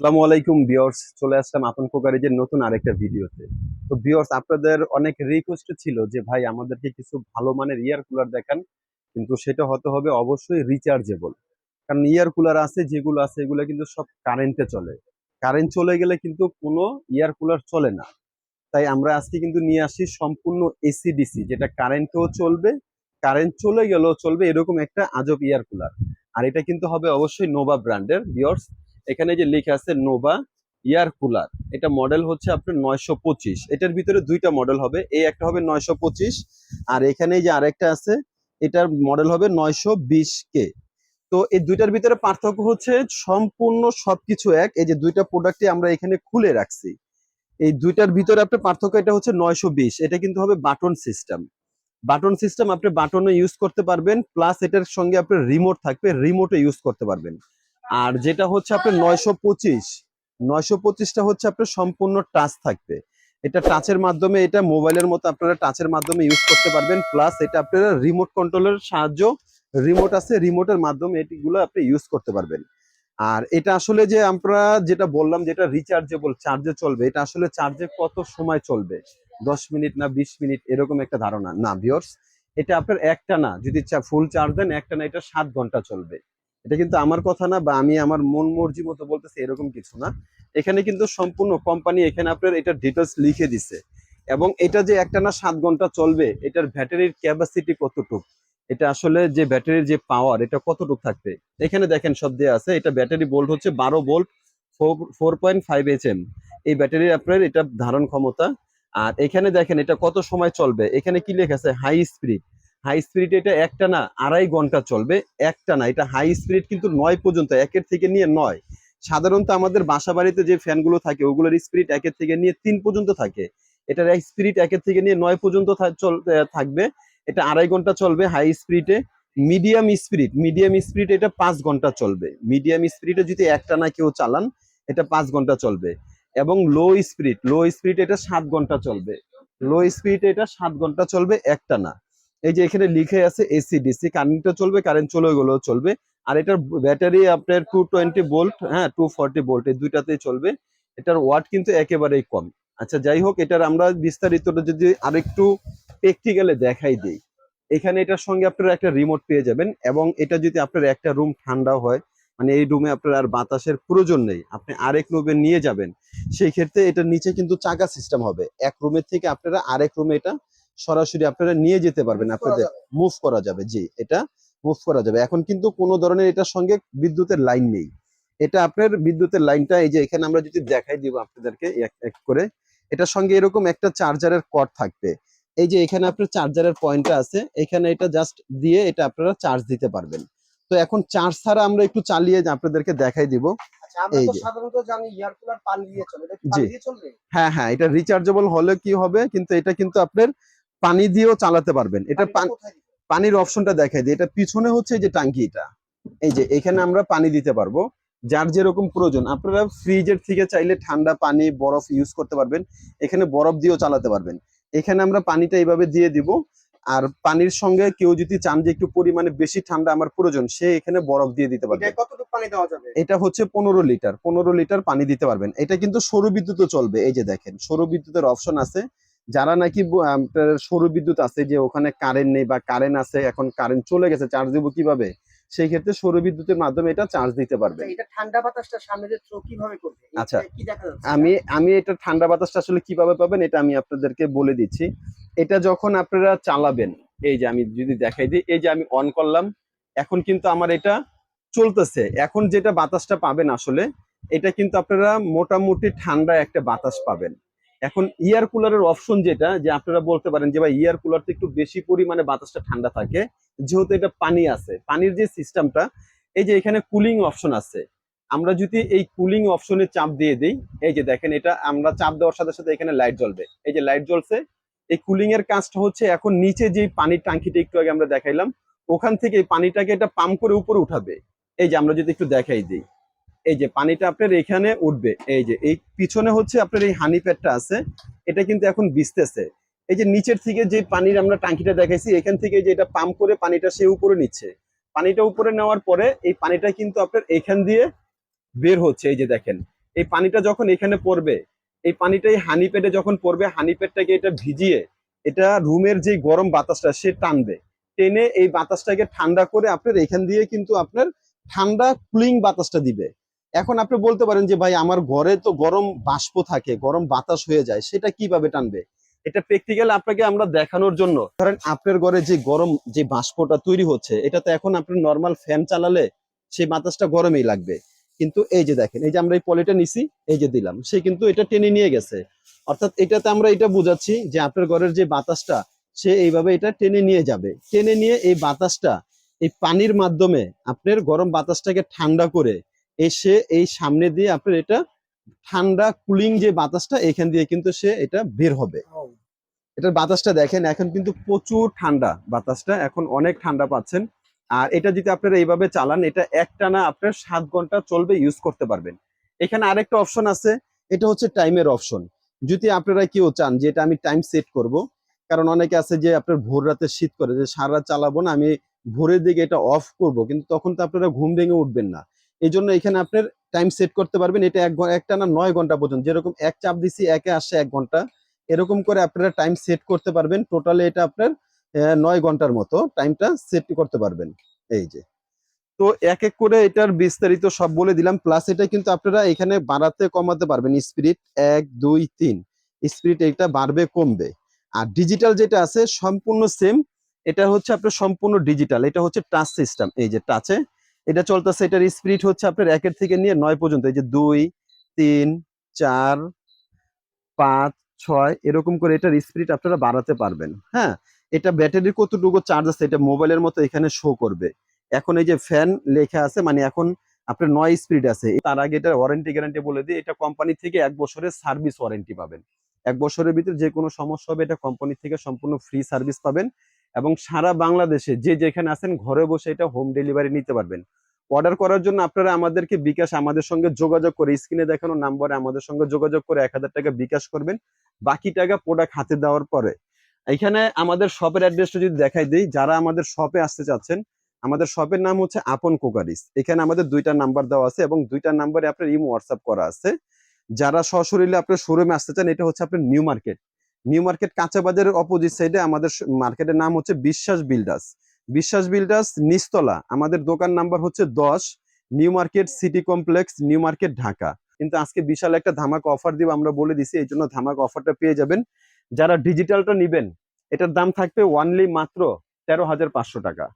আসসালামু আলাইকুম বিয়র্স চলে আসলাম নতুন আরেকটা ভিডিওতে। তো বিয়র্স আপনাদের অনেক রিকোয়েস্ট ছিল যে, ভাই, আমাদেরকে কিছু ভালো মানের ইয়ার কুলার দেখান। কিন্তু সেটা হতে হবে অবশ্যই রিচার্জেবল কারণ ইয়ার কুলার আছে, যেগুলো আছে, এগুলো কিন্তু সব কারেন্টে চলে। কারেন্ট চলে গেলে কিন্তু কোনো ইয়ার কুলার চলে না। তাই আমরা আজকে কিন্তু নিয়ে আসি সম্পূর্ণ এসি ডিসি যেটা কারেন্টেও চলবে কারেন্ট চলে গেলেও চলবে, এরকম একটা আজব ইয়ার কুলার আর এটা কিন্তু হবে অবশ্যই নোভা ব্র্যান্ডের বিয়র্স এখানে যে লেখা আছে নোভা ইয়ার কুলার, এটা মডেল হচ্ছে আপনার নয়শো পঁচিশ। এটার ভিতরে দুইটা মডেল হবে, এই একটা হবে নয়শো পঁচিশ আর এখানে যে আরেকটা আছে, এটার মডেল হবে নয়শো বিশ কে। তো এই দুইটার ভিতরে পার্থক্য হচ্ছে সম্পূর্ণ সবকিছু এক, এই যে দুইটা প্রোডাক্টই আমরা এখানে খুলে রাখছি। এই দুইটার ভিতরে আপনার পার্থক্য এটা হচ্ছে নয়শো বিশ, এটা কিন্তু হবে বাটন সিস্টেম বাটন সিস্টেম আপনি বাটনে ইউজ করতে পারবেন প্লাস এটার সঙ্গে আপনার রিমোট থাকবে রিমোটে ইউজ করতে পারবেন। আর যেটা হচ্ছে আপনার নয়শো পঁচিশ, নয়শো পঁচিশটা হচ্ছে আপনার সম্পূর্ণ টাচ থাকবে। এটা টাচের মাধ্যমে, এটা মোবাইলের মতো আপনারা টাচের মাধ্যমে ইউজ করতে পারবেন। প্লাস এটা আপনারা রিমোট কন্ট্রোলের সাহায্য রিমোট আছে রিমোটের মাধ্যমে এটিগুলো আপনি ইউজ করতে পারবেন। আর এটা আসলে যে আমরা যেটা বললাম, যেটা রিচার্জেবল চার্জে চলবে, এটা আসলে চার্জে কত সময় চলবে? দশ মিনিট না বিশ মিনিট, এরকম একটা ধারণা। না ভিওর্স এটা আপনার একটা না, যদি ফুল চার্জ দেন, একটা না, এটা সাত ঘণ্টা চলবে। এটা কিন্তু আমার কথা না বা আমি আমার মন মর্জি মতো বলতেছি এরকম কিছু না। এখানে কিন্তু সম্পূর্ণ কোম্পানি এখানে আপনার এটা ডিটেলস লিখে দিছে। এবং এটা যে একটা না সাত ঘণ্টা চলবে, এটার ব্যাটারির ক্যাপাসিটি কতটুক? এটা আসলে যে ব্যাটারির যে পাওয়ার এটা কতটুক থাকবে? এখানে দেখেন সব দেওয়া আছে। এটা ব্যাটারি বোল্ট হচ্ছে বারো volt four point five H M এই ব্যাটারির আপনার এটা ধারণ ক্ষমতা। আর এখানে দেখেন এটা কত সময় চলবে? এখানে কি লেখা আছে? হাই স্পিড হাই স্পিড এটা একটা না আড়াই ঘণ্টা চলবে, একটা না। এটা হাই স্পিড কিন্তু নয় পর্যন্ত, একের থেকে নিয়ে নয়। সাধারণত আমাদের বাসা বাড়িতে যে ফ্যানগুলো থাকে, ওগুলোর স্পিড একের থেকে নিয়ে তিন পর্যন্ত থাকে। এটার স্পিড একের থেকে নিয়ে নয় পর্যন্ত থাকবে। এটা আড়াই ঘণ্টা চলবে হাই স্পিডে মিডিয়াম স্পিড মিডিয়াম স্পিড এটা পাঁচ ঘণ্টা চলবে। মিডিয়াম স্পিডে যদি একটা না কেউ চালান, এটা পাঁচ ঘণ্টা চলবে। এবং লো স্পিড লো স্পিড এটা সাত ঘণ্টা চলবে। লো স্পিড এটা সাত ঘণ্টা চলবে, একটা না। এই যে এখানে লিখে আছে এসি ডিসি কারেন্টটা চলবে কারেন্ট চলে গেলেও চলবে। আর এটার ব্যাটারি আপনার টু টোয়েন্টি বোল্ট হ্যাঁ টু ফর্টি বোল্ট এই দুইটাতেই চলবে। এটার ওয়াট কিন্তু একেবারেই কম। আচ্ছা যাই হোক, এটার আমরা বিস্তারিতটা যদি আরেকটু প্র্যাকটিক্যালে দেখাই দিই। এখানে এটার সঙ্গে আপনারা একটা রিমোট পেয়ে যাবেন এবং এটা যদি আপনার একটা রুম ঠান্ডা হয় মানে এই রুমে আপনার আর বাতাসের প্রয়োজন নেই, আপনি আরেক রুমে নিয়ে যাবেন। সেই ক্ষেত্রে এটার নিচে কিন্তু চাকা সিস্টেম হবে। এক রুমের থেকে আপনারা আরেক রুমে এটা সরাসরি আপনারা নিয়ে যেতে পারবেন আপনাদের মুভ করা যাবে জি এটা মুভ করা যাবে। এখন কিন্তু কোনো ধরনের এটার সঙ্গে বিদ্যুতের লাইন নেই। এটা আপনার বিদ্যুতের লাইনটা এই যে এখানে আমরা যদি দেখাই দিব আপনাদেরকে এক এক করে এটার সঙ্গে এরকম একটা চার্জারের কর্ড থাকবে। এই যে এখানে আপনার চার্জারের পয়েন্টটা আছে এখানে এটা জাস্ট দিয়ে এটা আপনারা চার্জ দিতে পারবেন। তো এখন চার্জ ছাড়া আমরা একটু চালিয়ে আপনাদেরকে দেখাই দিব। আচ্ছা আমরা এই তো যে। সাধারণত জানি এয়ার কুলার পানি দিয়ে চলে এটা কি জি। দিয়ে চলবে? হ্যাঁ হ্যাঁ এটা রিচার্জেবল হলে কি হবে? কিন্তু এটা কিন্তু আপনার পানি দিয়েও চালাতে পারবেন। এটা? পানির অপশনটা দেখাই দিই। এটা পিছনে হচ্ছে যে টাঙ্কিটা এই যে এখানে আমরা পানি দিতে পারব। যার যেরকম প্রয়োজন। আপনারা ফ্রিজের থেকে চাইলে ঠান্ডা পানি বরফ ইউজ করতে পারবেন। এখানে বরফ দিয়েও চালাতে পারবেন। এখানে আমরা পানিটা এইভাবে দিয়ে দিব। আর পানির সঙ্গে কেউ যদি চান যে একটু পরিমাণে বেশি ঠান্ডা আমার প্রয়োজন সে এখানে বরফ দিয়ে দিতে পারবে। এটায় পানি দেওয়া যাবে? এটা হচ্ছে পনেরো লিটার। পনেরো লিটার পানি দিতে পারবেন। এটা কিন্তু সৌর বিদ্যুৎও চলবে। এই যে দেখেন সৌর বিদ্যুতের অপশন আছে। যারা নাকি আপনার সৌর বিদ্যুৎ আছে যে ওখানে কারেন্ট নেই বা কারেন্ট আছে এখন কারেন্ট চলে গেছে চার্জ দেবো কীভাবে? সেই ক্ষেত্রে সৌর বিদ্যুতের মাধ্যমে এটা চার্জ দিতে পারবে। আচ্ছা, এটা ঠান্ডা বাতাসটা সামনে দিয়ে থ্রো কীভাবে করবে? আচ্ছা। আমি আমি এটা ঠান্ডা বাতাসটা আসলে কীভাবে পাবেন এটা আমি আপনাদেরকে বলে দিচ্ছি। এটা যখন আপনারা চালাবেন এই যে আমি যদি দেখাই দিই এই যে আমি অন করলাম এখন কিন্তু আমার এটা চলতেছে। এখন যেটা বাতাসটা পাবেন আসলে এটা কিন্তু আপনারা মোটামুটি ঠান্ডা একটা বাতাস পাবেন। এখন ইয়ার কুলারের অপশন যেটা, যে আপনারা বলতে পারেন যে ভাই ইয়ার কুলারতে একটু বেশি পরিমাণে বাতাসটা ঠান্ডা থাকে, যেহেতু এটা পানি আছে। পানির যে সিস্টেমটা এই যে এখানে কুলিং অপশন আছে। আমরা যদি এই কুলিং অপশনে চাপ দিয়ে দিই, এই যে দেখেন এটা আমরা চাপ দেওয়ার সাথে সাথে এখানে লাইট জ্বলবে। এই যে লাইট জ্বলছে, এই কুলিং এর কাজটা হচ্ছে এখন নিচে যে পানির টাঙ্কিটা একটু আগে আমরা দেখাইলাম, ওখান থেকে এই পানিটাকে এটা পাম্প করে উপরে উঠাবে। এই যে আমরা যদি একটু দেখাই দিই। এই যে পানিটা আপনার এখানে উঠবে, এই যে, এই পিছনে হচ্ছে আপনার এই হানি প্যাডটা আছে, এটা কিন্তু এখন ভিজতেছে এই যে নিচের থেকে যে পানির আমরা টাঙ্কিটা দেখাইছি, এখান থেকে যে এটা পাম্প করে পানিটা সে উপরে নিচ্ছে। পানিটা উপরে নেওয়ার পরে এই পানিটা কিন্তু আপনার এখান দিয়ে বের হচ্ছে, এই যে দেখেন। এই পানিটা যখন এখানে পড়বে, এই পানিটাই হানি পেটে যখন পড়বে হানি পেটটাকে এটা ভিজিয়ে, এটা রুমের যে গরম বাতাসটা সে টানবে। টেনে এই বাতাসটাকে ঠান্ডা করে আপনার এখান দিয়ে কিন্তু আপনার ঠান্ডা কুলিং বাতাসটা দিবে। এখন আপনি বলতে পারেন যে, ভাই, আমার ঘরে তো গরম বাষ্প থাকে, গরম বাতাস হয়ে যায়, সেটা কীভাবে টানবে? এটা প্র্যাকটিক্যাল আপনাকে আমরা দেখানোর জন্য। ধরেন আপনার ঘরে যে গরম, যে বাষ্পটা তৈরি হচ্ছে, এটা তো এখন আপনি নর্মাল ফ্যান চালালে সেই বাতাসটা গরমেই লাগবে। কিন্তু এই যে দেখেন, এই যে আমরা এই পলিটা নিছি, এই যে দিলাম, সে কিন্তু এটা টেনে নিয়ে গেছে। অর্থাৎ এটাতে আমরা এটা বুঝাচ্ছি যে, আপনার ঘরের যে বাতাসটা, সে এইভাবে এটা টেনে নিয়ে যাবে। টেনে নিয়ে এই বাতাসটা এই পানির মাধ্যমে আপনার গরম বাতাসটাকে ঠান্ডা করে এসে এই সামনে দিয়ে আপনার এটা ঠান্ডা কুলিং যে বাতাসটা এখান দিয়ে কিন্তু সে এটা বের হবে। এটার বাতাসটা দেখেন এখন কিন্তু প্রচুর ঠান্ডা বাতাসটা এখন অনেক ঠান্ডা পাচ্ছেন। আর এটা যদি আপনারা এইভাবে চালান এটা একটানা আপনার সাত ঘণ্টা চলবে ইউজ করতে পারবেন। এখানে আরেকটা অপশন আছে এটা হচ্ছে টাইমের অপশন যদি আপনারা কেউ চান যে এটা আমি টাইম সেট করব কারণ অনেকে আছে যে আপনার ভোর রাতে শীত করে যে সারা চালাবো না আমি ভোরের দিকে এটা অফ করব কিন্তু তখন তো আপনারা ঘুম ভেঙে উঠবেন না। এই জন্য এখানে আপনার টাইম সেট করতে পারবেন। এটা এক একটা না নয় ঘণ্টা পর্যন্ত। যেরকম এক চাপ দিছি, একে আসছে এক ঘণ্টা। এরকম করে আপনারা টাইম সেট করতে পারবেন। টোটালি এটা আপনার নয় ঘণ্টার মতো টাইমটা সেট করতে পারবেন। এই যে। তো এক এক করে এটার বিস্তারিত সব বলে দিলাম। প্লাস এটা কিন্তু আপনারা এখানে বাড়াতে কমাতে পারবেন। স্পিরিট এক, দুই, তিন। স্পিরিট এটা বাড়বে, কমবে। আর ডিজিটাল যেটা আছে, সম্পূর্ণ সেম এটা হচ্ছে আপনার সম্পূর্ণ ডিজিটাল এটা হচ্ছে টাচ সিস্টেম এই যে টাচে এটা চলতেছে, এটার স্পিরিট হচ্ছে আপনার একের থেকে নিয়ে নয় পর্যন্ত, এই যে দুই, তিন, চার, পাঁচ, ছয়, এরকম করে এটার স্পিরিট আপনারা বাড়াতে পারবেন। হ্যাঁ এটা ব্যাটারির কতটুকু চার্জ আছে এটা মোবাইলের মতো এখানে শো করবে। এখন এই যে ফ্যান লেখা আছে মানে এখন আপনার নয় স্পিড আছে, তার আগে এটা ওয়ারেন্টি গ্যারান্টি বলে দিই, এটা কোম্পানি থেকে এক বছরের সার্ভিস ওয়ারেন্টি পাবেন। এক বছরের ভিতরে যে কোনো সমস্যা হবে, এটা কোম্পানি থেকে সম্পূর্ণ ফ্রি সার্ভিস পাবেন। এবং সারা বাংলাদেশে যে যেখানে আছেন ঘরে বসে এটা হোম ডেলিভারি নিতে পারবেন। অর্ডার করার জন্য আপনারা আমাদেরকে বিকাশ আমাদের সঙ্গে যোগাযোগ করে স্ক্রিনে দেখানো নাম্বারে আমাদের সঙ্গে যোগাযোগ করে এক হাজার টাকা বিকাশ করবেন। বাকি টাকা প্রোডাক্ট হাতে দেওয়ার পরে। এখানে আমাদের শপের অ্যাড্রেসটা যদি দেখাই দিই, যারা আমাদের শপে আসতে চাচ্ছেন, আমাদের শপের নাম হচ্ছে আপন কোকারিস। এখানে আমাদের দুইটা নাম্বার দেওয়া আছে এবং দুইটা নাম্বারে আপনার ইমো হোয়াটসঅ্যাপ করা আছে। যারা সশরীরে আপনার শোরুমে আসতে চান, এটা হচ্ছে আপনার নিউ মার্কেট নিউ মার্কেট কাঁচা বাজারের অপোজিট সাইডে আমাদের মার্কেটের নাম হচ্ছে বিশ্বাস বিল্ডার্স বিশ্বাস বিল্ডার্স নিস্তলা আমাদের দোকান নাম্বার হচ্ছে দশ new market city complex new market Dhaka কিন্তু আজকে বিশাল একটা ধামাকা অফার দিব, আমরা বলে দিছি, এই জন্য ধামাকা অফারটা পেয়ে যাবেন। যারা ডিজিটালটা নিবেন, এটার দাম থাকবে ওয়ানলি মাত্র তেরো হাজার পাঁচশো টাকা।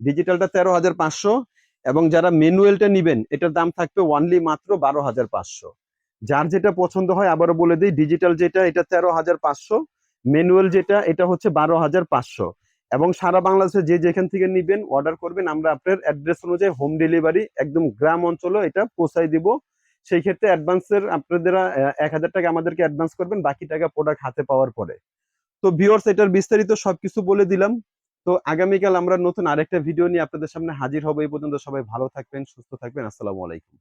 ডিজিটালটা তেরো হাজার পাঁচশো এবং যারা ম্যানুয়ালটা নিবেন, এটার দাম থাকবে ওয়ানলি মাত্র বারো হাজার পাঁচশো। যার যেটা পছন্দ হয় আবারও বলে দিই ডিজিটাল যেটা, এটা তেরো হাজার পাঁচশো ম্যানুয়াল যেটা, এটা হচ্ছে বারো হাজার পাঁচশো। এবং সারা বাংলাদেশে যে যেখান থেকে নিবেন অর্ডার করবেন, আমরা আপনার অ্যাড্রেস অনুযায়ী হোম ডেলিভারি একদম গ্রাম অঞ্চলে এটা পৌঁছাই দিব। সেই ক্ষেত্রে অ্যাডভান্সের আপনাদের এক হাজার টাকা আমাদেরকে অ্যাডভান্স করবেন, বাকি টাকা প্রোডাক্ট হাতে পাওয়ার পরে। তো ভিউয়ার্স এটার বিস্তারিত সবকিছু বলে দিলাম। তো আগামীকাল আমরা নতুন আরেকটা ভিডিও নিয়ে আপনাদের সামনে হাজির হব। এই পর্যন্ত সবাই ভালো থাকবেন, সুস্থ থাকবেন। আসসালামু আলাইকুম।